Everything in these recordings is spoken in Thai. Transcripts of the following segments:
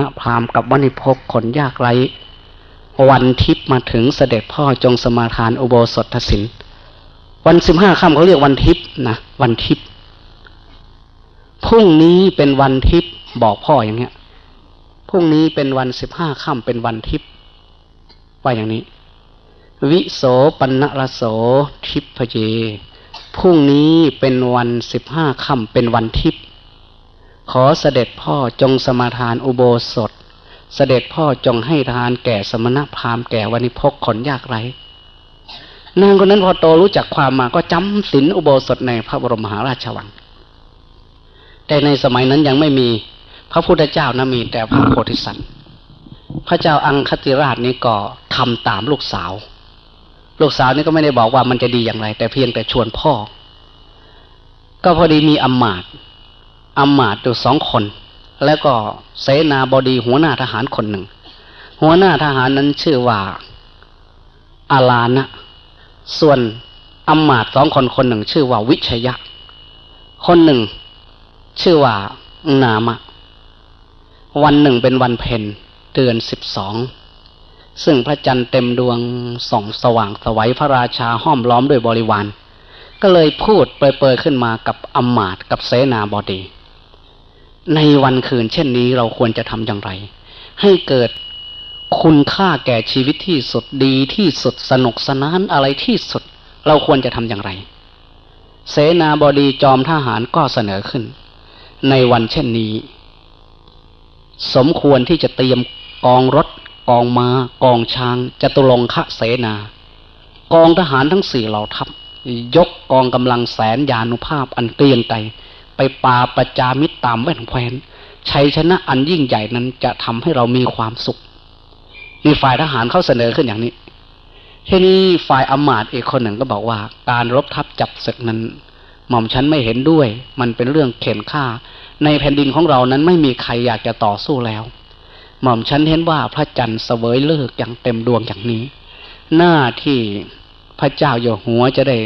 ณพราหมณ์กับวณิพกคนยากไร้วันทิพย์มาถึงเสด็จพ่อจงสมาทานอุโบสถศิลวันสิบห้าค่ำเขาเรียกวันทิพย์นะวันทิพย์พรุ่งนี้เป็นวันทิพย์บอกพ่ออย่างเงี้ยพรุ่งนี้เป็นวันสิบห้าค่ำเป็นวันทิพย์ว่าอย่างนี้ วิโสปันนรโสทิพเยพรุ่งนี้เป็นวันสิบห้าค่ำเป็นวันทิพย์ ขอเสด็จพ่อจงสมาทานอุโบสถ เสด็จพ่อจงให้ทานแก่สมณพราหมณ์แก่วันิพกขนยากไรนางคนนั้นพอโตรู้จักความมาก็จำศีลอุโบสถในพระบรมมหาราชวัง แต่ในสมัยนั้นยังไม่มีพระพุทธเจ้านะมีแต่พระโพธิสัตว์ พระเจ้าอังคติราชนี้ก็ทำตามลูกสาว ลูกสาวนี่ก็ไม่ได้บอกว่ามันจะดีอย่างไร แต่เพียงแต่ชวนพ่อ ก็พอดีมีอำมาตย์ อำมาตย์อยู่สองคน แล้วก็เสนาบดีหัวหน้าทหารคนหนึ่ง หัวหน้าทหารนั้นชื่อว่าอาลานะ ส่วนอำมาตย์สองคนคนหนึ่ง ชื่อว่าวิชยะ คนหนึ่ง ชื่อว่านามะ วันหนึ่งเป็นวันเพ็ญเดือนสิบสองซึ่งพระจันทร์เต็มดวงส่องสว่างสวัยพระราชาห้อมล้อมด้วยบริวาร ก็เลยพูดเปรยๆขึ้นมากับอมาตกับเสนาบดี ในวันคืน เช่นนี้เราควรจะทำอย่างไร ให้เกิดคุณค่าแก่ชีวิตที่สุดดีที่สุดสนุกสนานอะไรที่สุด เราควรจะทำอย่างไร เสนาบดีจอมทหารก็เสนอขึ้น ในวันเช่นนี้ สมควรที่จะเตรียมกองรถ กองมา้ากองช้างจตุรงคะเสนา กองทหารทั้งสี่เหล่าทัพยกกองกำลังแสนยานุภาพอันเกลียงไก ไปปาประจามิตรตามแว่นแควนชัยชนะอันยิ่งใหญ่นั้นจะทำให้เรามีความสุขนี่ฝ่ายทหารเขาเสนอขึ้นอย่างนี้ ทีนี้ฝ่ายอมาตย์อีกคนหนึ่งก็บอกว่า การรบทัพจับศึกนั้น หม่อมฉันไม่เห็นด้วย มันเป็นเรื่องเข็นฆ่า ในแผ่นดินของเรานั้นไม่มีใครอยากจะต่อสู้แล้ว หม่อมฉันเห็นว่าพระจันทร์เสวยเลิกอย่างเต็มดวงอย่างนี้ หน้าที่พระเจ้าอยู่หัวจะได้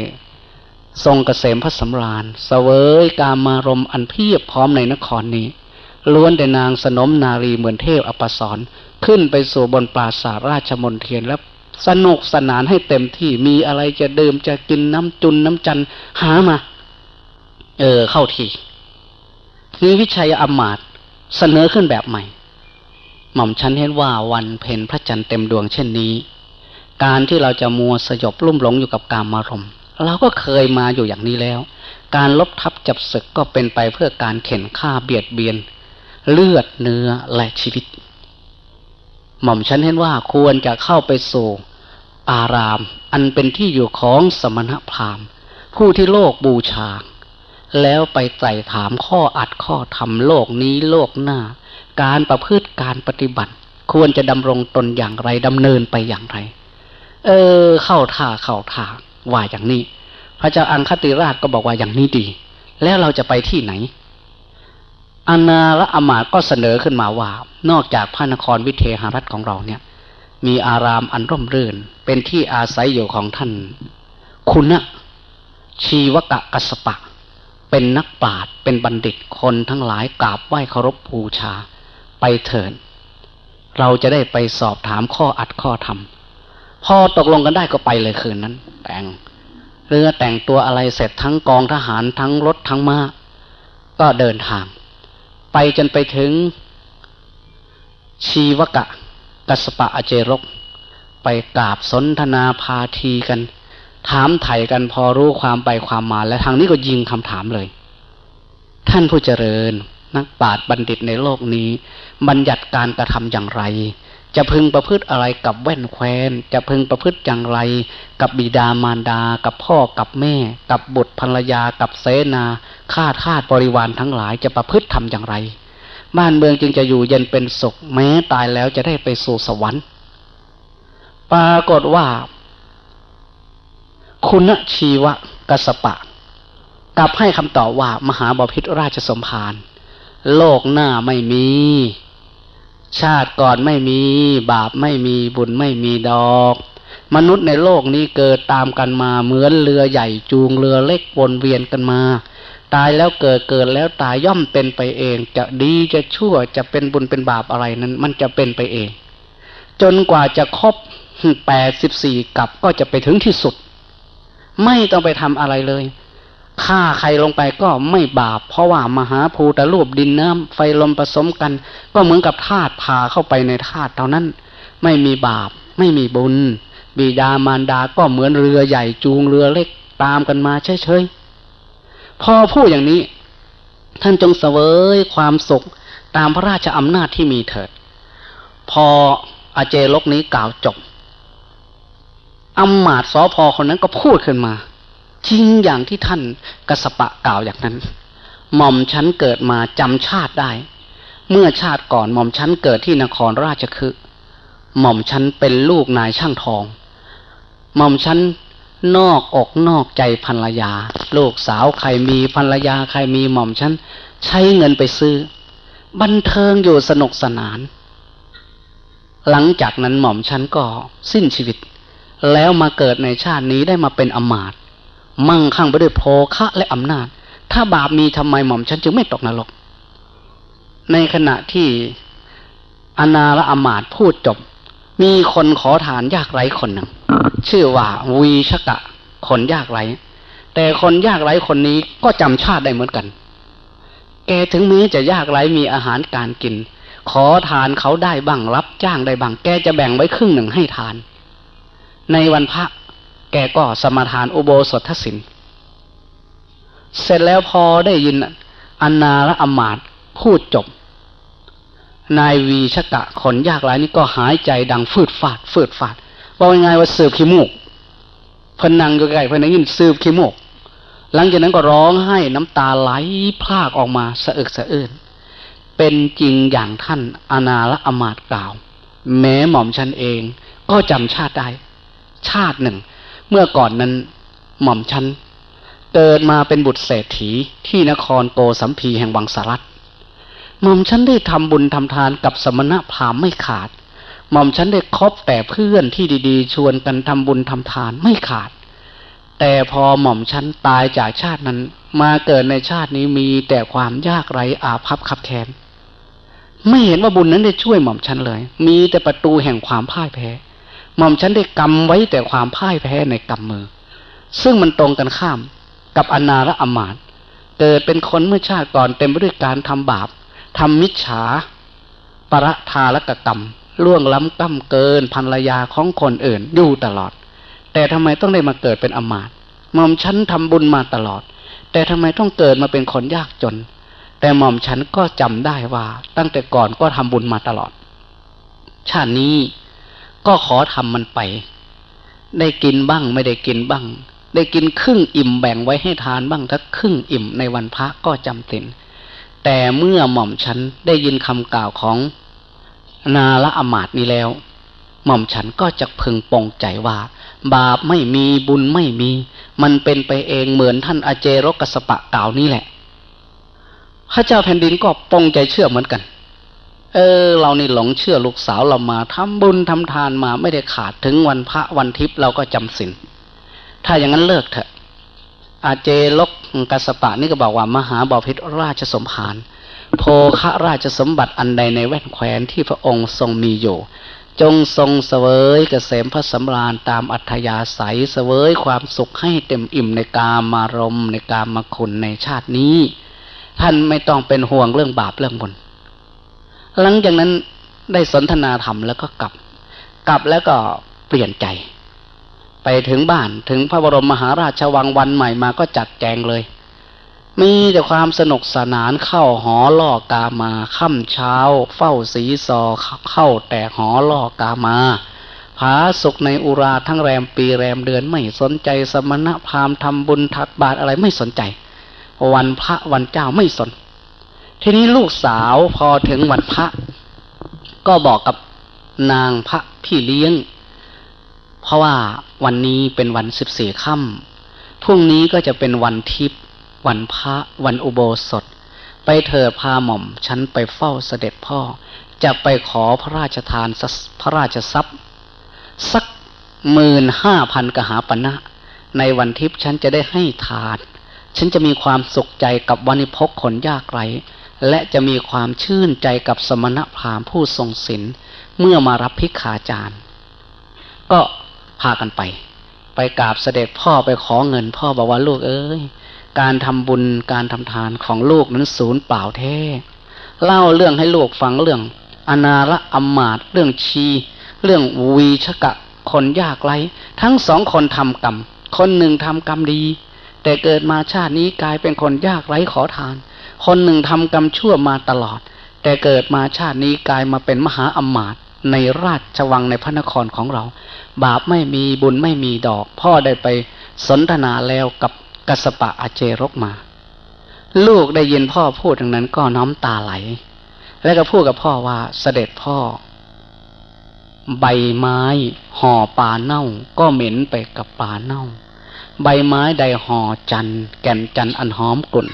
ทรงเกษมพระสำราญเสวยกามารมอันเพียบพร้อมในนครนี้ ล้วนแต่นางสนมนารีเหมือนเทพอปสรขึ้นไปสู่บนปราสาทราชมนเทียนแล้วสนุกสนานให้เต็มที่มีอะไรจะดื่มจะกินน้ำจุนน้ำจันหามา เออเข้าทีนี่วิชัยอมาตเสนอขึ้นแบบใหม่ หม่อมฉันเห็นว่าวันเพ็ญพระจันทร์เต็มดวงเช่นนี้ การที่เราจะมัวสยบลุ่มหลงอยู่กับการมารมณ์ เราก็เคยมาอยู่อย่างนี้แล้ว การลบทับจับศึกก็เป็นไปเพื่อการเข็นฆ่าเบียดเบียน เลือดเนื้อและชีวิต หม่อมฉันเห็นว่าควรจะเข้าไปสู่อาราม อันเป็นที่อยู่ของสมณพราหมณ์ ผู้ที่โลกบูชา แล้วไปไต่ถามข้ออัดข้อทำโลกนี้โลกหน้า การประพฤติการปฏิบัติ ควรจะดำรงตนอย่างไรดำเนินไปอย่างไร เออ เข้าท่าเข้าทาง ว่าอย่างนี้ พระเจ้าอังคติราชก็บอกว่าอย่างนี้ดี แล้วเราจะไปที่ไหนอานาและอมาตก็เสนอขึ้นมาว่า นอกจากพระนครวิเทหรัฐของเราเนี่ย มีอารามอันร่มรื่น เป็นที่อาศัยอยู่ของท่าน คุณะชีวกะกัสปะ เป็นนักปราชญ์เป็นบัณฑิตคนทั้งหลายกราบไหว้เคารพบูชา ไปเถิดเราจะได้ไปสอบถามข้ออัดข้อธรรม พอตกลงกันได้ก็ไปเลยคืนนั้น แต่งเรือแต่งตัวอะไรเสร็จทั้งกองทหารทั้งรถทั้งมา้าก็เดินทาง ไปจนไปถึงชีวกะกัสปะอเจรก ไปกราบสนทนาพาทีกัน ถามไถ่กันพอรู้ความไปความมาและทางนี้ก็ยิงคำถามเลย ท่านผู้เจริญนักปราชญ์บัณฑิตในโลกนี้ บัญญัติการกระทำอย่างไร จะพึงประพฤติอะไรกับแว่นแควนจะพึงประพฤติอย่างไร กับบิดามารดา กับพ่อกับแม่ กับบุตรภรรยา กับเสนาข้าทาสบริวารทั้งหลายจะประพฤติทำอย่างไร บ้านเมืองจึงจะอยู่เย็นเป็นสุขแม้ตายแล้วจะได้ไปสู่สวรรค์ ปรากฏว่า คุณชีวะกสปะ กลับให้คำตอบว่ามหาบพิตรราชสมภารโลกหน้าไม่มี ชาติก่อนไม่มี บาปไม่มีบุญไม่มีดอก มนุษย์ในโลกนี้เกิดตามกันมาเหมือนเรือใหญ่จูงเรือเล็กวนเวียนกันมา ตายแล้วเกิดเกิดแล้วตายย่อมเป็นไปเอง จะดีจะชั่วจะเป็นบุญเป็นบาปอะไรนั้น มันจะเป็นไปเอง จนกว่าจะครบแปดสิบสี่กับก็จะไปถึงที่สุด ไม่ต้องไปทำอะไรเลย ฆ่าใครลงไปก็ไม่บาป เพราะว่ามหาภูตรูปดินน้ำไฟลมผสมกัน ก็เหมือนกับธาตุพาเข้าไปในธาตุเท่านั้น ไม่มีบาป ไม่มีบุญ บิดามารดาก็เหมือนเรือใหญ่จูงเรือเล็กตามกันมาเฉยๆพอพูดอย่างนี้ ท่านจงเสวยความสุขตามพระราชอำนาจที่มีเถิด พออาเจลกนี้กล่าวจบอำมาตย์สอพอคนนั้นก็พูดขึ้นมา จริงอย่างที่ท่านกสปะกล่าวอย่างนั้น หม่อมฉันเกิดมาจำชาติได้ เมื่อชาติก่อนหม่อมฉันเกิดที่นครราชคฤห์หม่อมฉันเป็นลูกนายช่างทอง หม่อมฉันนอกอกนอกใจภรรยา ลูกสาวใครมีภรรยาใครมีหม่อมฉันใช้เงินไปซื้อ บันเทิงอยู่สนุกสนาน หลังจากนั้นหม่อมฉันก็สิ้นชีวิต แล้วมาเกิดในชาตินี้ได้มาเป็นอมาตย์ มั่งคั่งไปด้วยโภคะและอำนาจ ถ้าบาปมีทำไมหม่อมฉันจึงไม่ตกนรก ในขณะที่อนาและอมาตพูดจบ มีคนขอทานยากไร้คนหนึ่งชื่อว่าวีชกะ คนยากไร้ แต่คนยากไร้คนนี้ก็จำชาติได้เหมือนกัน แกถึงแม้จะยากไร้มีอาหารการกิน ขอทานเขาได้บ้างรับจ้างได้บ้าง แกจะแบ่งไว้ครึ่งหนึ่งให้ทาน ในวันพระ แกก็สมาทานอุโบสถศินเสร็จแล้วพอได้ยินอนนาและอมาตพูดจบ นายวีชกะคนยากไร้นี่ก็หายใจดังฟืดฟาดฟืดฟาดบอกยังไงว่าสืบขี้มูกพนังอยู่ใกล้เพนได้ยินสืบขี้มูก หลังจากนั้นก็ร้องไห้น้ำตาไหลพรากออกมาสะอึกสะอื้นเป็นจริงอย่างท่านอนาและอมาตกล่าว แม้หม่อมฉันเองก็จำชาติได้ชาติหนึ่ง เมื่อก่อนนั้นหม่อมฉันเกิดมาเป็นบุตรเศรษฐีที่นครโกสัมพีแห่งวังสารัตหม่อมฉันได้ทำบุญทำทานกับสมณะพราหมณ์ไม่ขาด หม่อมฉันได้คบแต่เพื่อนที่ดี ๆ ชวนกันทำบุญทำทานไม่ขาด แต่พอหม่อมฉันตายจากชาตินั้น มาเกิดในชาตินี้มีแต่ความยากไร้อาภัพขับแค้นไม่เห็นว่าบุญนั้นได้ช่วยหม่อมฉันเลย มีแต่ประตูแห่งความพ่ายแพ้ หม่อมฉันได้กำไว้แต่ความพ่ายแพ้ในกำมือ ซึ่งมันตรงกันข้ามกับอนาและอมาตเกิดเป็นคนเมื่อชาติก่อนเต็มไปด้วยการทำบาปทำมิจฉาประทาและกกรรมล่วงล้ำก้ำเกินภรรยาของคนอื่นอยู่ตลอด แต่ทำไมต้องได้มาเกิดเป็นอมาตหม่อมฉันทำบุญมาตลอด แต่ทำไมต้องเกิดมาเป็นคนยากจน แต่หม่อมฉันก็จำได้ว่าตั้งแต่ก่อนก็ทำบุญมาตลอด ชาตินี้ ก็ขอทำมันไป ได้กินบ้างไม่ได้กินบ้าง ได้กินครึ่งอิ่มแบ่งไว้ให้ทานบ้างถ้าครึ่งอิ่มในวันพระก็จำเป็นแต่เมื่อหม่อมฉันได้ยินคำกล่าวของนาละอมาตนี้แล้ว หม่อมฉันก็จะพึงปองใจว่า บาปไม่มีบุญไม่มี มันเป็นไปเองเหมือนท่านอาเจรกสปะกล่าวนี่แหละพระเจ้าแผ่นดินก็ปองใจเชื่อเหมือนกัน เออ เรานี่หลงเชื่อลูกสาวเรามาทำบุญทำทานมาไม่ได้ขาดถึงวันพระวันทิพย์เราก็จำสินถ้าอย่างนั้นเลิกเถอะ อาเจลกกัสปะนี่ก็บอกว่ามหาบาพิตรราชสมภารโภคะราชสมบัติอันใดในแว่นแควนที่พระองค์ทรงมีอยู่ จงทรงเสวยเกษมพระสำราญตามอัธยาศัยเสวยความสุขให้เต็มอิ่มในกามารมในกามคุณในชาตินี้ ท่านไม่ต้องเป็นห่วงเรื่องบาปเรื่องบุญ หลังจากนั้นได้สนทนาธรรมแล้วก็กลับ กลับแล้วก็เปลี่ยนใจ ไปถึงบ้านถึงพระบรมมหาราชวังวันใหม่มาก็จัดแจงเลย มีแต่ความสนุกสนานเข้าหอล่อกามาค่ำเช้า เฝ้าสีซอเข้าแต่หอล่อกามาผาสุกในอุราทั้งแรมปีแรมเดือนไม่สนใจสมณะพราหมณ์ทำบุญทักบาตรอะไรไม่สนใจ วันพระวันเจ้าไม่สน ทีนี้ลูกสาวพอถึงวันพระ ก็บอกกับนางพระพี่เลี้ยง เพราะว่าวันนี้เป็นวันสิบสี่ค่ำพรุ่งนี้ก็จะเป็นวันทิพย์วันพระวันอุโบสถ ไปเถิดพาหม่อม ฉันไปเฝ้าเสด็จพ่อ จะไปขอพระราชทานพระราชทรัพย์ สักหมื่นห้าพันกหาปณะในวันทิพย์ฉันจะได้ให้ทาน ฉันจะมีความสุขใจกับวันิพกคนยากไร้ และจะมีความชื่นใจกับสมณพราหมณ์ผู้ทรงศีลเมื่อมารับพิกขาจารย์ ก็พากันไป ไปกราบเสด็จพ่อไปขอเงินพ่อบอกว่าลูกเอ้ย การทำบุญการทำทานของลูกนั้นศูนย์เปล่าแท้เล่าเรื่องให้ลูกฟังเรื่อง อนาระอมมาตเรื่องชี เรื่องวีชกะคนยากไร้ทั้งสองคนทำกรรม คนหนึ่งทำกรรมดี แต่เกิดมาชาตินี้กลายเป็นคนยากไร้ขอทาน คนหนึ่งทำกรรมชั่วมาตลอด แต่เกิดมาชาตินี้กลายมาเป็นมหาอมาตยในราชวังในพระนครของเรา บาปไม่มีบุญไม่มีดอก พ่อได้ไปสนทนาแล้วกับกัสปะอาเจรกมา ลูกได้ยินพ่อพูดดังนั้นก็น้อมตาไหล แล้วก็พูดกับพ่อว่าเสด็จพ่อ ใบไม้ห่อปลาเน่า ก็เหม็นไปกับปลาเน่า ใบไม้ใดห่อจันแก่นจันอันหอมกลุ่น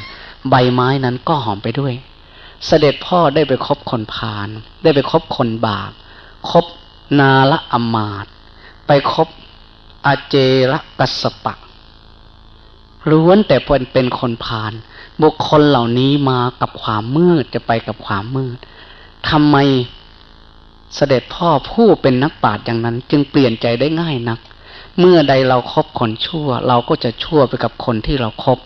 ใบไม้นั้นก็หอมไปด้วย เสด็จพ่อได้ไปคบคนพาลได้ไปคบคนบาปคบนาละอมาต ไปคบอาเจระกัสปะล้วนแต่เป็นเป็นคนพาลบุคคลเหล่านี้มากับความมืดจะไปกับความมืดทำไมเสด็จพ่อผู้เป็นนักปราชญ์อย่างนั้น จึงเปลี่ยนใจได้ง่ายนัก เมื่อใดเราครบคนชั่ว เราก็จะชั่วไปกับคนที่เราครบ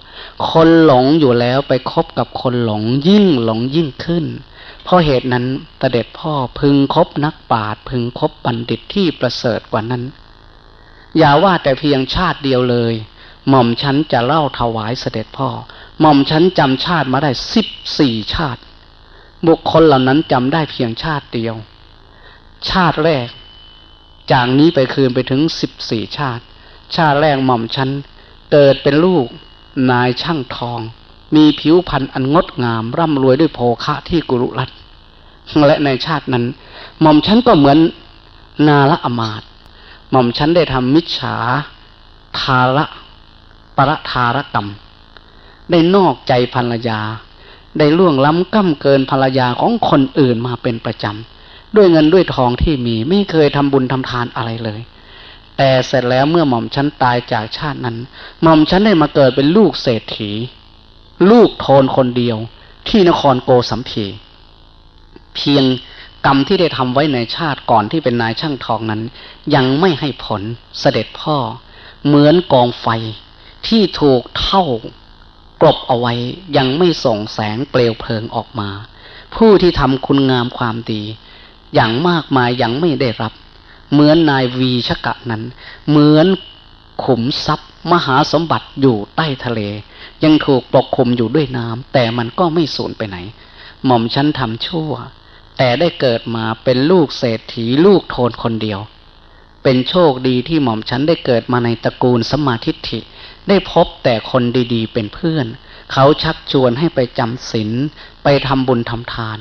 คนหลงอยู่แล้วไปคบกับคนหลงยิ่งหลงยิ่งขึ้น เพราะเหตุนั้นเสด็จพ่อพึงคบนักปราชญ์พึงคบบัณฑิตที่ประเสริฐกว่านั้น อย่าว่าแต่เพียงชาติเดียวเลย หม่อมฉันจะเล่าถวายเสด็จพ่อ หม่อมฉันจำชาติมาได้สิบสี่ชาติ บุคคลเหล่านั้นจำได้เพียงชาติเดียว ชาติแรก จากนี้ไปคืนไปถึงสิบสี่ชาติ ชาติแรกหม่อมฉันเกิดเป็นลูกนายช่างทอง มีผิวพรรณอันงดงาม ร่ำรวยด้วยโภคะที่กุรุรัตและในชาตินั้น หม่อมฉันก็เหมือนนาละอมาตหม่อมฉันได้ทำมิจฉาทาระประทารกรรม ได้นอกใจภรรยา ได้ล่วงล้ำก้ำเกินภรรยาของคนอื่นมาเป็นประจำ ด้วยเงินด้วยทองที่มี ไม่เคยทำบุญทำทานอะไรเลย แต่เสร็จแล้วเมื่อหม่อมฉันตายจากชาตินั้น หม่อมฉันได้มาเกิดเป็นลูกเศรษฐี ลูกโทนคนเดียว ที่นครโกสัมพีเพียงกรรมที่ได้ทำไว้ในชาติก่อนที่เป็นนายช่างทองนั้น ยังไม่ให้ผลเสด็จพ่อ เหมือนกองไฟที่ถูกเท่ากลบเอาไว้ยังไม่ส่งแสงเปลวเพลิงออกมา ผู้ที่ทำคุณงามความดี อย่างมากมายยังไม่ได้รับ เหมือนนายวีชกะนั้น เหมือนขุมทรัพย์ มหาสมบัติอยู่ใต้ทะเล ยังถูกปกคลุมอยู่ด้วยน้ำแต่มันก็ไม่สูญไปไหน หม่อมฉันทำชั่ว แต่ได้เกิดมาเป็นลูกเศรษฐีลูกโทนคนเดียว เป็นโชคดีที่หม่อมฉันได้เกิดมาในตระกูลสมาธิฐิ ได้พบแต่คนดีๆ เป็นเพื่อน เขาชักชวนให้ไปจำศีลไปทำบุญทำทาน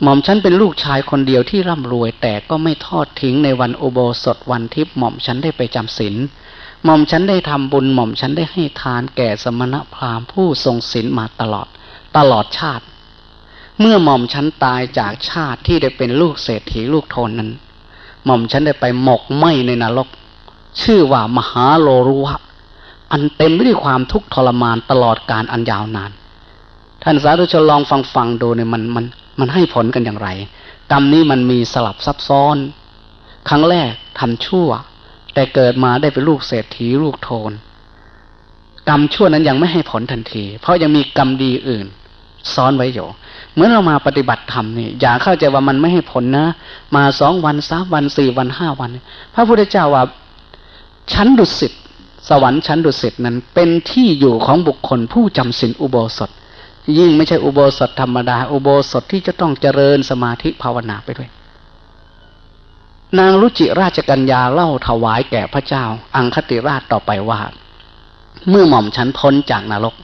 หม่อมฉันเป็นลูกชายคนเดียวที่ร่ำรวย แต่ก็ไม่ทอดทิ้งในวันอุโบสถวันทิพย์หม่อมฉันได้ไปจำศีลหม่อมฉันได้ทำบุญหม่อมฉันได้ให้ทานแก่สมณพราหมณ์ผู้ทรงศีลมาตลอด ตลอดชาติ เมื่อหม่อมฉันตายจากชาติที่ได้เป็นลูกเศรษฐีลูกโทนนั้น หม่อมฉันได้ไปหมกไหมในนรก ชื่อว่ามหาโลรุวะ อันเต็มไปด้วยความทุกข์ทรมานตลอดการอันยาวนาน ท่านสาธุชนลองฟังฟังดูเนี่ยมันมัน มันให้ผลกันอย่างไร กรรมนี้มันมีสลับซับซ้อน ครั้งแรกทำชั่ว แต่เกิดมาได้เป็นลูกเศรษฐีลูกโทน กรรมชั่วนั้นยังไม่ให้ผลทันที เพราะยังมีกรรมดีอื่น ซ้อนไว้อยู่เมื่อเรามาปฏิบัติธรรมนี่อย่าเข้าใจว่ามันไม่ให้ผลนะ มาสองวันสามวันสี่วันห้าวัน พระพุทธเจ้าว่าชั้นดุสิตสวรรค์ชั้นดุสิตนั้นเป็นที่อยู่ของบุคคลผู้จำศีลอุโบสถ ยิ่งไม่ใช่อุโบสถธรรมดา อุโบสถที่จะต้องเจริญสมาธิภาวนาไปด้วย นางรุจิราชกัญญาเล่าถวายแก่พระเจ้า อังคติราชต่อไปว่า เมื่อหม่อมฉันพ้นจากนรก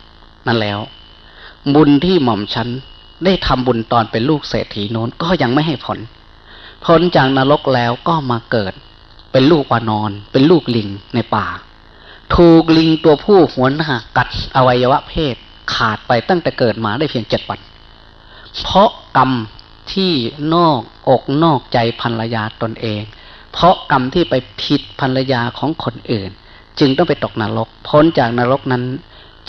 นั้นแล้ว บุญที่หม่อมฉันได้ทำบุญตอนเป็นลูกเศรษฐีโน้นก็ยังไม่ให้ผล พ้นจากนรกแล้วก็มาเกิด เป็นลูกวานอน เป็นลูกลิงในป่า ถูกลิงตัวผู้หัวหน้ากัดอวัยวะเพศ ขาดไปตั้งแต่เกิดมาได้เพียงเจ็ดวัน เพราะกรรมที่นอกอกนอกใจภรรยาตนเอง เพราะกรรมที่ไปผิดภรรยาของคนอื่น จึงต้องไปตกนรก พ้นจากนรกนั้น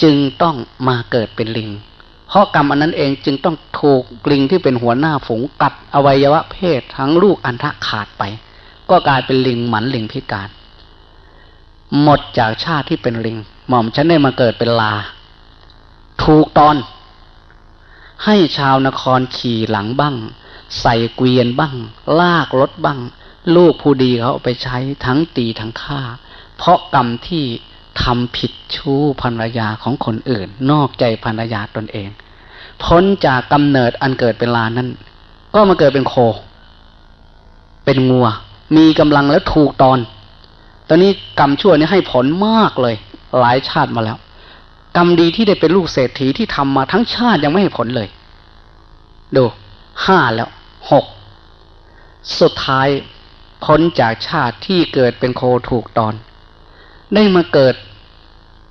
จึงต้องมาเกิดเป็นลิง เพราะกรรมอันนั้นเองจึงต้องถูกลิงที่เป็นหัวหน้าฝูงกัดอวัยวะเพศทั้งลูกอันทะขาดไป ก็กลายเป็นลิงหมันลิงพิการ หมดจากชาติที่เป็นลิง หม่อมฉันได้มาเกิดเป็นลา ถูกตอน ให้ชาวนครขี่หลังบ้าง ใส่เกวียนบ้าง ลากรถบ้าง ลูกผู้ดีเขาเอาไปใช้ทั้งตีทั้งฆ่า เพราะกรรมที่ทำผิดชู้ภรรยาของคนอื่น นอกใจภรรยาตนเอง พ้นจากกำเนิดอันเกิดเป็นลานั้น ก็มาเกิดเป็นโค เป็นงัว มีกำลังและถูกตอน ตอนนี้กรรมชั่วนี้ให้ผลมากเลย หลายชาติมาแล้ว กรรมดีที่ได้เป็นลูกเศรษฐีที่ทำมาทั้งชาติยังไม่ให้ผลเลย ดูห้าแล้วหกสุดท้ายพ้นจากชาติที่เกิดเป็นโคถูกตอน ได้มาเกิด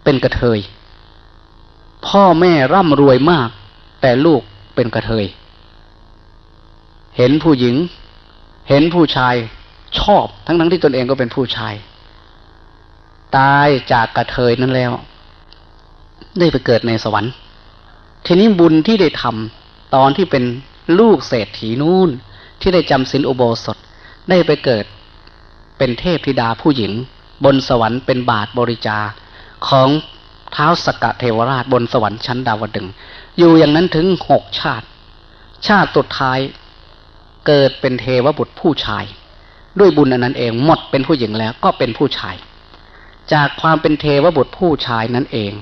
เป็นกระเทย พ่อแม่ร่ำรวยมาก แต่ลูกเป็นกระเทย เห็นผู้หญิง เห็นผู้ชายชอบทั้งทั้งที่ตนเองก็เป็นผู้ชาย ตายจากกระเทยนั้นแล้ว ได้ไปเกิดในสวรรค์ ทีนี้บุญที่ได้ทำตอนที่เป็นลูกเศรษฐีนู่น ที่ได้จำศีลอุโบสถได้ไปเกิด เป็นเทพธิดาผู้หญิง บนสวรรค์เป็นบาทบริจาของเท้าสกะเทวราชบนสวรรค์ชั้นดาวดึง อยู่อย่างนั้นถึงหกชาติ ชาติสุดท้ายเกิดเป็นเทวบุตรผู้ชาย ด้วยบุญอันนั้นเองหมดเป็นผู้หญิงแล้วก็เป็นผู้ชาย จากความเป็นเทวบุตรผู้ชายนั้นเอง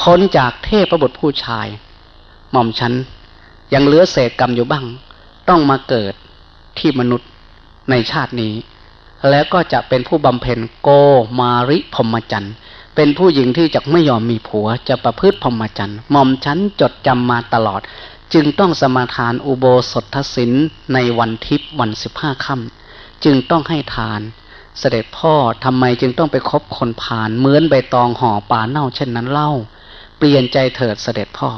พ้นจากเทพประบุตรผู้ชาย หม่อมฉันยังเหลือเศษกรรมอยู่บ้าง ต้องมาเกิดที่มนุษย์ในชาตินี้ แล้วก็จะเป็นผู้บำเพ็ญโกมาริพรมจรรย์เป็นผู้หญิงที่จะไม่ยอมมีผัวจะประพฤติพรหมจรรย์หม่อมฉันจดจำมาตลอด จึงต้องสมาทานอุโบสถศินในวันทิพย์วันสิบห้าค่ำจึงต้องให้ทาน เสด็จพ่อทำไมจึงต้องไปคบคนผ่านเหมือนใบตองห่อป่าเน่าเช่นนั้นเล่า เปลี่ยนใจเถิดเสด็จพ่อ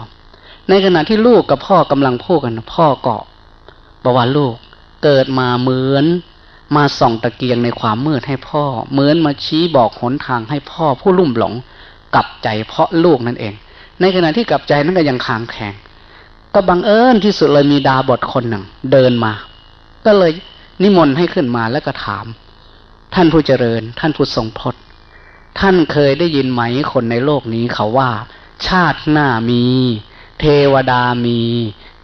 ในขณะที่ลูกกับพ่อกำลังพูดกันพ่อก็บอกว่าลูกเกิดมาเหมือนมาส่องตะเกียงในความมืดให้พ่อ เหมือนมาชี้บอกหนทางให้พ่อผู้ลุ่มหลงกลับใจเพราะลูกนั่นเอง ในขณะที่กลับใจนั้นก็ยังคางแข็งก็บังเอิญที่สุดเลยมีดาบทคนหนึ่ง เดินมา ก็เลยนิมนต์ให้ขึ้นมาแล้วก็ถาม ท่านผู้เจริญ ท่านผู้ทรงพจน์ ท่านเคยได้ยินไหมคนในโลกนี้เขาว่า ชาติหน้ามี เทวดามี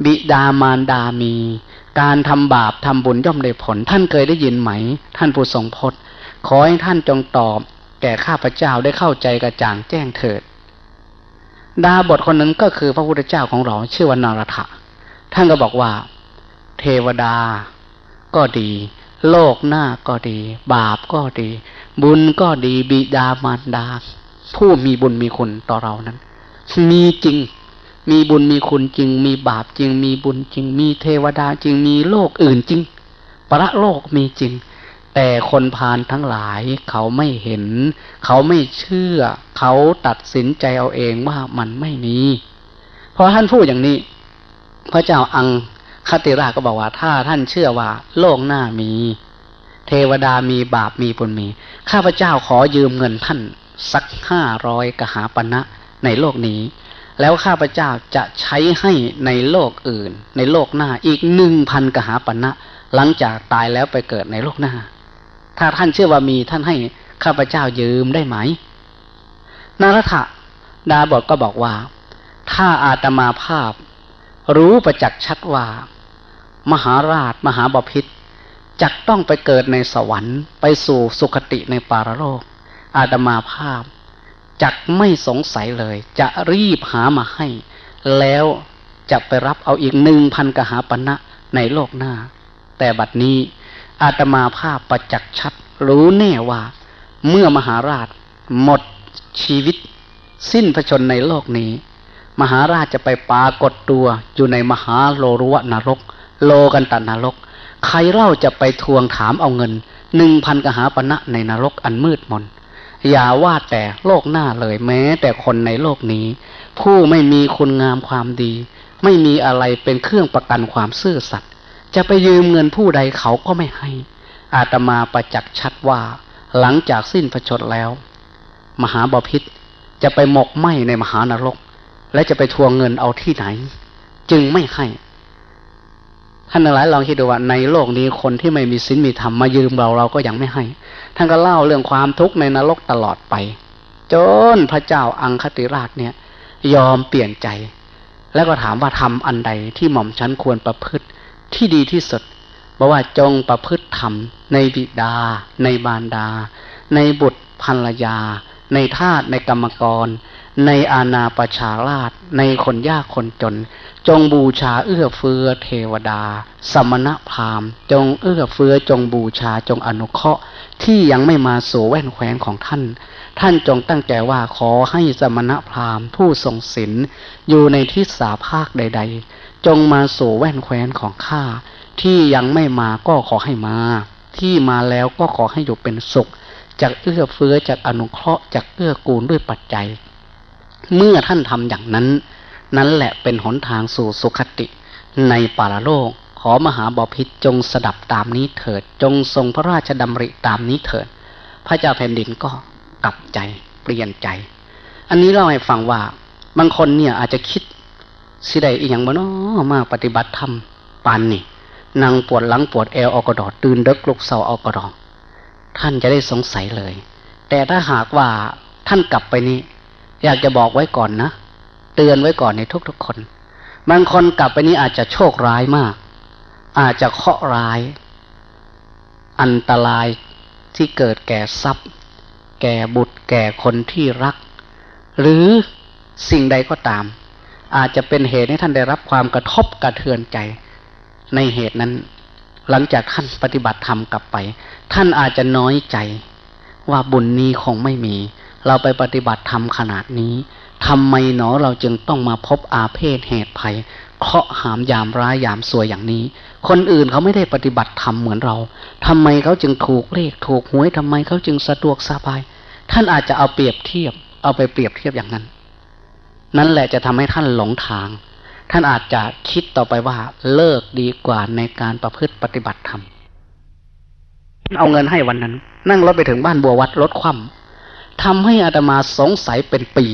บิดามารดามี การทำบาปทำบุญย่อมได้ผล ท่านเคยได้ยินไหม ท่านผู้ทรงพจน์ ขอให้ท่านจงตอบ แก่ข้าพเจ้าได้เข้าใจกระจ่างแจ้งเถิด ดาบทคนนั้นก็คือพระพุทธเจ้าของเราชื่อว่านารถะท่านก็บอกว่า เทวดาก็ดี โลกหน้าก็ดี บาปก็ดี บุญก็ดีบิดามารดาผู้มีบุญมีคุณต่อเรานั้น มีจริง มีบุญมีคุณจริง มีบาปจริง มีบุญจริง มีเทวดาจริง มีโลกอื่นจริง ประโลกมีจริง แต่คนพาลทั้งหลายเขาไม่เห็น เขาไม่เชื่อ เขาตัดสินใจเอาเองว่ามันไม่มีพอท่านพูดอย่างนี้ พระเจ้าอังคติราชก็บอกว่า ถ้าท่านเชื่อว่า โลกหน้ามี เทวดามีบาปมีบุญมี ข้าพเจ้าขอยืมเงินท่านสักห้าร้อยกหาปณะ ในโลกนี้ แล้วข้าพเจ้าจะใช้ให้ในโลกอื่น ในโลกหน้าอีกหนึ่งพันกหาปณะหลังจากตายแล้วไปเกิดในโลกหน้า ถ้าท่านเชื่อว่ามีท่านให้ข้าพเจ้ายืมได้ไหม นารถะดาบทก็บอกว่า ถ้าอาตมาภาพ รู้ประจักษ์ชัดว่า มหาราชมหาบพิษจักต้องไปเกิดในสวรรค์ ไปสู่สุคติในปารโลก อาตมาภาพ จักไม่สงสัยเลย จะรีบหามาให้ แล้วจะไปรับเอาอีกหนึ่งพันกหาปณะในโลกหน้า แต่บัดนี้อาตมาภาพประจักษ์ชัด รู้แน่ว่า เมื่อมหาราชหมดชีวิต สิ้นพระชนในโลกนี้ มหาราชจะไปปรากฏตัวอยู่ในมหาโลรุวนรก โลกันตันนรก ใครเล่าจะไปทวงถามเอาเงินหนึ่งพันกหาปณะในนรกอันมืดมน อย่าว่าแต่โลกหน้าเลยแม้ แต่คนในโลกนี้ ผู้ไม่มีคุณงามความดี ไม่มีอะไรเป็นเครื่องประกันความซื่อสัตย์จะไปยืมเงินผู้ใดเขาก็ไม่ให้ อาตมาประจักษ์ชัดว่า หลังจากสิ้นพระชนแล้ว มหาบาพิษจะไปหมกไหมในมหานรก และจะไปทวงเงินเอาที่ไหน จึงไม่ให้ ท่านหลายลองคิดดูว่าในโลกนี้คนที่ไม่มีศีลมีธรรมมายืมเราเราก็ยังไม่ให้ ท่านก็เล่าเรื่องความทุกข์ในนรกตลอดไป จนพระเจ้าอังคติราชเนี่ย ยอมเปลี่ยนใจ แล้วก็ถามว่าทำอันใดที่หม่อมฉันควรประพฤติที่ดีที่สุดบอกว่าจงประพฤติธรรม ในบิดา ในบารดา ในบุตรภรรยา ในทาสในกรรมกร ในอาณาประชาราชในคนยากคนจน จงบูชาเอื้อเฟื้อเทวดา สมณพราหมณ์ จงเอื้อเฟื้อจงบูชาจงอนุเคราะห์ที่ยังไม่มาสู่แว่นแคว้นของท่าน ท่านจงตั้งใจว่าขอให้สมณพราหมณ์ผู้ทรงศีลอยู่ในทิศสาภาคใด ๆ จงมาสู่แว่นแคว้นของข้าที่ยังไม่มาก็ขอให้มา ที่มาแล้วก็ขอให้อยู่เป็นสุขจากเอื้อเฟื้อจากอนุเคราะห์จากเอื้อกูลด้วยปัจจัย เมื่อท่านทำอย่างนั้น นั้นแหละเป็นหนทางสู่สุขติ ในปาราโลก ขอมหาบาพิษจงสดับตามนี้เถิด จงทรงพระราชดำริตามนี้เถิด พระเจ้าแผ่นดินก็กลับใจเปลี่ยนใจ อันนี้เล่าให้ฟังว่าบางคนเนี่ยอาจจะคิดสิได้อีกอย่างบ่เนาะมาปฏิบัติธรรมปานนี่นางปวดหลังปวดเอวออกระดอดตื่นเด็กลุกเสาออกระดองท่านจะได้สงสัยเลย แต่ถ้าหากว่าท่านกลับไปนี้ อยากจะบอกไว้ก่อนนะ เตือนไว้ก่อนในทุกๆคน บางคนกลับไปนี้อาจจะโชคร้ายมาก อาจจะเคราะห์ร้าย อันตรายที่เกิดแก่ทรัพย์ แก่บุตร แก่คนที่รัก หรือสิ่งใดก็ตาม อาจจะเป็นเหตุให้ท่านได้รับความกระทบกระเทือนใจ ในเหตุนั้น หลังจากท่านปฏิบัติธรรมกลับไป ท่านอาจจะน้อยใจว่าบุญนี้คงไม่มี เราไปปฏิบัติธรรมขนาดนี้ทำไมหนอเราจึงต้องมาพบอาเพศเหตุภัยเคาะหามยามร้ายยามสวยอย่างนี้ คนอื่นเขาไม่ได้ปฏิบัติธรรมเหมือนเราทำไมเขาจึงถูกเลขถูกหวยทำไมเขาจึงสะดวกสบาย ท่านอาจจะเอาเปรียบเทียบ เอาไปเปรียบเทียบอย่างนั้น นั่นแหละจะทำให้ท่านหลงทาง ท่านอาจจะคิดต่อไปว่าเลิกดีกว่าในการประพฤติปฏิบัติธรรมเอาเงินให้วันนั้น นั่งรถไปถึงบ้านบัววัดรถคว่ำ ทำให้อาตมาสงสัยเป็นปี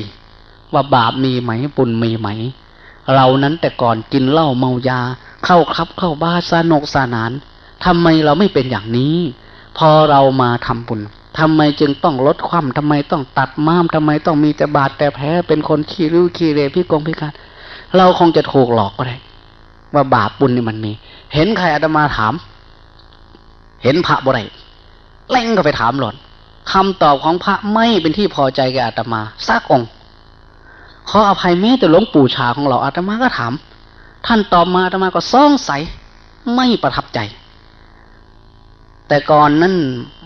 ว่าบาปมีไหมบุญมีไหม เรานั้นแต่ก่อนกินเหล้าเมายา เข้าครับเข้าบ้าสนุกสนานทำไมเราไม่เป็นอย่างนี้ พอเรามาทำบุญทำไมจึงต้องลดความทำไมต้องตัดม้ามทำไมต้องมีแต่บาดแต่แผลเป็นคนขี้ริ้วขี้เรพี่กงพี่การเราคงจะถูกหลอกก็ได้ว่าบาปบุญนี่มันมี เห็นใครอาตมาถาม เห็นพระบ่ได้เล่งก็ไปถามหล่อน คำตอบของพระไม่เป็นที่พอใจแกอาตมาซักองขออภัยแม้แต่หลวงปู่ชาของเราอาตมาก็ถาม ท่านตอบมาอาตมาก็ซ่องใสไม่ประทับใจ แต่ก่อนนั้น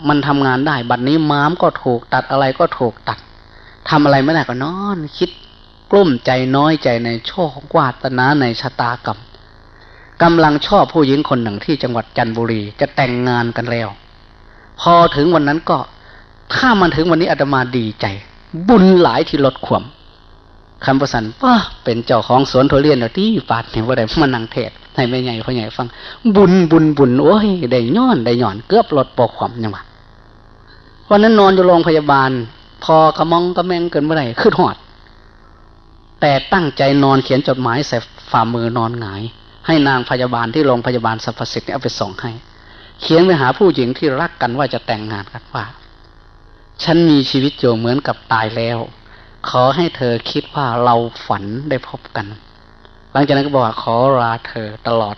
มันทำงานได้ บัดนี้ม้ามก็ถูกตัดอะไรก็ถูกตัดทำอะไรไม่ได้ก็นอน คิดกลุ้มใจน้อยใจในโชควาตนาในชะตากรรมกำลังชอบผู้หญิงคนหนึ่งที่จังหวัดจันทบุรีจะแต่งงานกันแล้ว พอถึงวันนั้นก็ ถ้ามันถึงวันนี้อาตมาดีใจ บุญหลายที่ลดขวมคำประสันว่าเป็นเจ้าของสวนทุเรียนที่ฟาดเห็นว่าได้มานังเทศให้แม่ใหญ่พ่อใหญ่ฟัง บุญบุญบุญโอ้ยได้ย้อนได้ย้อนเกือบลดปอกความยังวะวันนั้นนอนอยู่โรงพยาบาล พอกระมองกระแมงเกินเมื่อไหร่ขึ้นหอด แต่ตั้งใจนอนเขียนจดหมายใส่ฝ่ามือนอนหงาย ให้นางพยาบาลที่โรงพยาบาลสรรพสิทธิ์เอาไปส่งให้ เขียนไปหาผู้หญิงที่รักกันว่าจะแต่งงานกันว่า ฉันมีชีวิตอยู่เหมือนกับตายแล้ว ขอให้เธอคิดว่าเราฝันได้พบกัน หลังจากนั้นก็บอกว่าขอลาเธอตลอด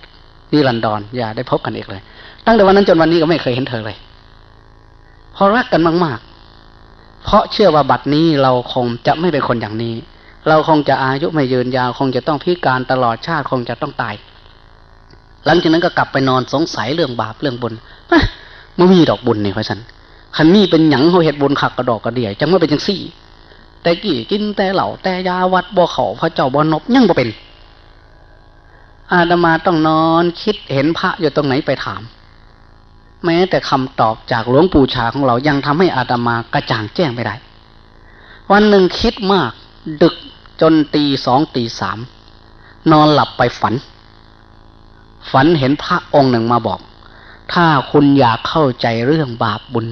นิรันดรอย่าได้พบกันอีกเลย ตั้งแต่วันนั้นจนวันนี้ก็ไม่เคยเห็นเธอเลยพอรักกันมากๆ เพราะเชื่อว่าบัดนี้เราคงจะไม่เป็นคนอย่างนี้ เราคงจะอายุไม่ยืนยาว คงจะต้องพิการตลอดชาติคงจะต้องตาย หลังจากนั้นก็กลับไปนอนสงสัยเรื่องบาปเรื่องบุญมันมีดอกบุญนี่พระฉัน คันนี้เป็นหยังเขาเห็ดบุญขักกระดอกกระเดี่ยจังว่าเป็นจังสี่ แต่กี่กินแต่เหล่าแต่ยาวัดบ่เขาพระเจ้าบ่นบยังบ่เป็น อาดมาต้องนอนคิดเห็นพระอยู่ตรงไหนไปถาม แม้แต่คำตอบจากหลวงปู่ชาของเรายังทำให้อาตมากระจ่างแจ้งไม่ได้ วันหนึ่งคิดมาก ดึกจนตีสองตีสามนอนหลับไปฝัน ฝันเห็นพระองค์หนึ่งมาบอก ถ้าคุณอยากเข้าใจเรื่องบาปบุญ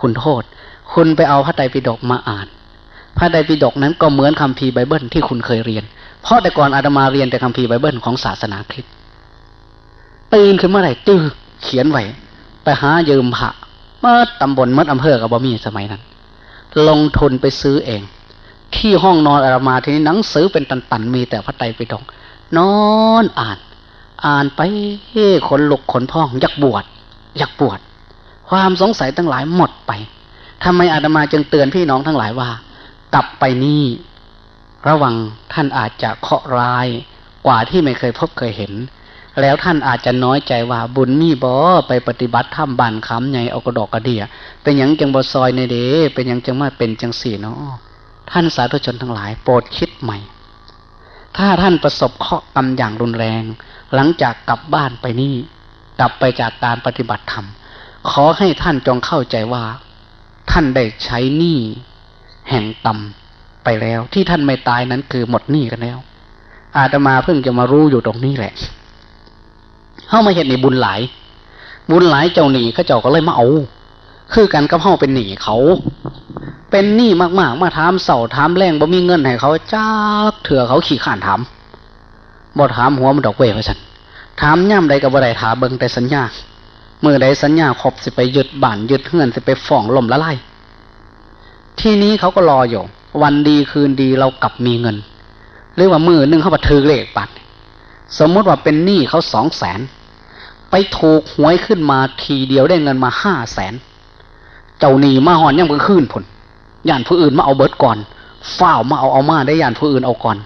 คุณโทษ คุณไปเอาพระไตรปิฎกมาอ่าน พระไตรปิฎกนั้นก็เหมือนคัมภีร์ไบเบิลที่คุณเคยเรียน เพราะแต่ก่อนอาตมาเรียนแต่คัมภีร์ไบเบิลของศาสนาคริสต์ตื่นขึ้นเมื่อไหร่ตื้อเขียนไว้ไปหายืมพระเมื่อตำบลเมื่ออำเภอกับบะมีสมัยนั้น ลงทุนไปซื้อเอง ที่ห้องนอนอาตมาทีนี้หนังสือเป็นตันๆมีแต่พระไตรปิฎกนอนอ่าน อ่านไปขนลุกขนพอง อยากบวชอยากบวช ความสงสัยทั้งหลายหมดไปทำไมอาตมาจึงเตือนพี่น้องทั้งหลายว่า กลับไปนี่ระวังท่านอาจจะเคาะร้ายกว่าที่ไม่เคยพบเคยเห็น แล้วท่านอาจจะน้อยใจว่าบุญมีบ่ไปปฏิบัติธรรมบานคำไงเอากระดอกกระเดียเป็นหยังจังบ่ซอยในเดเป็นหยังจังมาเป็นจังสี่เนาะท่านสาธุชนทั้งหลายโปรดคิดใหม่ ถ้าท่านประสบเคาะกรรมอย่างรุนแรง หลังจากกลับบ้านไปนี่ กลับไปจากการปฏิบัติธรรม ขอให้ท่านจงเข้าใจว่า ท่านได้ใช้หนี้แห่งกรรมไปแล้ว ที่ท่านไม่ตายนั้นคือหมดหนี้กันแล้ว อาตมาเพิ่งจะมารู้อยู่ตรงนี้แหละเข้ามาเห็นในบุญหลาย บุญหลายเจ้าหนีเขาเจ้าก็เลยมาเอาคือกันกับเฮาเป็นหนีเขา เป็นหนี้มากๆ มาถามเสาถามแรงบ่มีเงินให้เขาจักเถื่อเขาขี่ข่านถามบ่ถามหัวมันดอกเว้ยว่าฉันถามย่ำใดกับบ่ไดถามเบิ่งแต่สัญญา มื่อใดสัญญาครบสิไปยึดบ้านยึดเฮือนสิไปฟ้องล่มละลายที่นี้เขาก็รออยู่ วันดีคืนดีเรากลับมีเงิน หรือว่ามือนึงเขาบัถือเลขบัตรสมมติว่าเป็นหนี้เขาสองแสนไปถูกหวยขึ้นมาทีเดียวได้เงินมาห้าแสนเจ้าหนี้มาหอนยังเพิ่งขึ้นผลย่านผู้อื่นมาเอาเบิร์ดก่อนฝ้าวมาเอาเอามาได้ย่านผู้อื่นเอาก่อน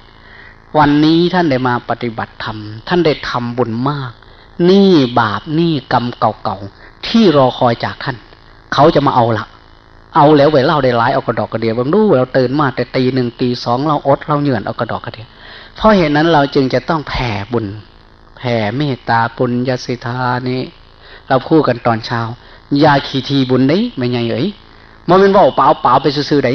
วันนี้ท่านได้มาปฏิบัติธรรมท่านได้ทำบุญมาก หนี้บาปหนี้กรรมเก่าๆที่รอคอยจากท่าน เขาจะมาเอาละเอาแล้วเวลาได้ร้ายเอากระดอกกระเดียบางดูเราตื่นมาแต่ตีหนึ่งตีสองเราอดเราเหนื่อยเอากระดอกกระเดียเพราะเหตุนั้นเราจึงจะต้องแผ่บุญ แผ่เมตตาปุญญาสิทานี่เราพูดกันตอนเช้ายาขีทีบุญนี้ไม่ไงเอ้ยมันเป็นว่าเปล่าเปล่าไปซื่อๆได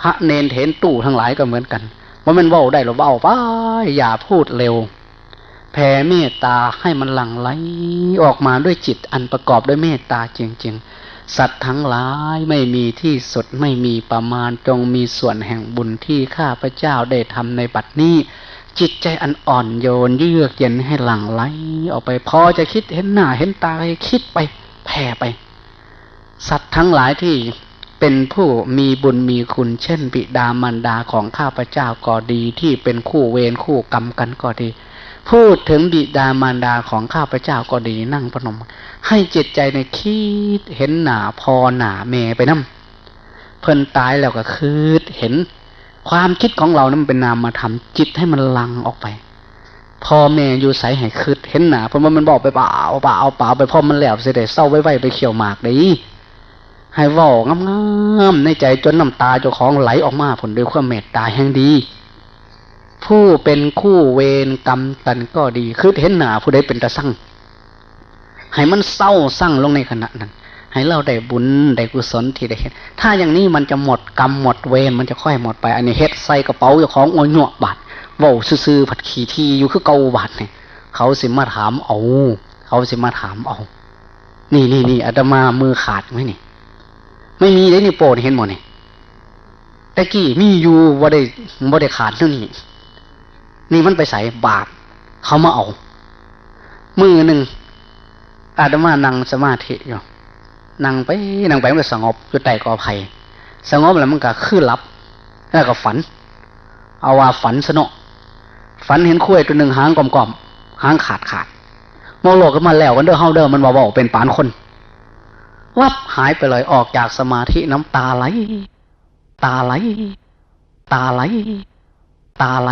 พระเนนเถนตู้ทั้งหลายก็เหมือนกันมันเป็นว่าได้หรือเปล่าไปอย่าพูดเร็ว แผ่เมตตาให้มันหลั่งไหลออกมาด้วยจิตอันประกอบด้วยเมตตาจริงๆ สัตว์ทั้งหลายไม่มีที่สุดไม่มีประมาณจงมีส่วนแห่งบุญที่ข้าพระเจ้าได้ทำในบัดนี้ จิตใจอันอ่อนโยนเยือกเย็นให้หลั่งไหลออกไปพอจะคิดเห็นหน้าเห็นตาให้คิดไปแผ่ไป สัตว์ทั้งหลายที่เป็นผู้มีบุญมีคุณเช่นบิดามารดาของข้าพเจ้าก็ดีที่เป็นคู่เวรคู่กรรมกันก็ดี พูดถึงบิดามารดาของข้าพเจ้าก็ดีนั่งพนม ให้จิตใจในคิดเห็นหนาพอหนาเมไปน้ำเพิ่นตายแล้วก็คืดเห็น ความคิดของเรานั้นเป็นนามมาทำจิตให้มันลังออกไปพอแม่อยู่ใสให้คืดเห็นหนาเพราะว่ามันบอกไปเปล่าเปล่าเปล่าไปพอมันแหลวเสียดเศร้าไว้ไว้ไปเขี่ยวหมากดีให้ว่างามๆในใจจนน้ำตาเจ้าของไหลออกมาผลด้วยความเมตตาแห่งดี ผู้เป็นคู่เวรกรรมกันก็ดี คือเห็นหนาผู้ใดเป็นตะสั่งให้มันเศร้าสั่งลงในขณะนั้น ให้เราได้บุญได้กุศลที่ได้เห็นถ้าอย่างนี้มันจะหมดกรรมหมดเวรมันจะค่อยหมดไป อันนี้เฮ็ดใส่กระเป๋าของโอยหนวกบาดเว้าซื่อผัดขี่ทีอยู่คือเกาบาดเนี่ยเขาสิมาถามเอาเขาสิมาถามเอา นี่นี่นี่อาตมามือขาดไหมนี่ ไม่มีเลยนี่โปรดเห็นหมดนี่ตะกี้มีอยู่ว่าได้ว่าได้ขาดเท่านี้ นี่มันไปใส่บาปเขามาเอา มือหนึ่งอาตมานั่งสมาธิอยู่นั่งไปนั่งไปมันก็สงบอยู่ใต้กอไผ่สงบแล้วมันก็ขึ้นรับ แล้วก็ฝัน เอาว่าฝันสนอฝันเห็นคุ้ยตัวหนึ่งหางกลมๆหางขาดขาดมองโลกก็มาแล้วกันเด้อเฮาเด้อมันบอกเป็นปานคนวับหายไปเลยออกจากสมาธิน้ำตาไหล ตาไหล ตาไหล ตาไหล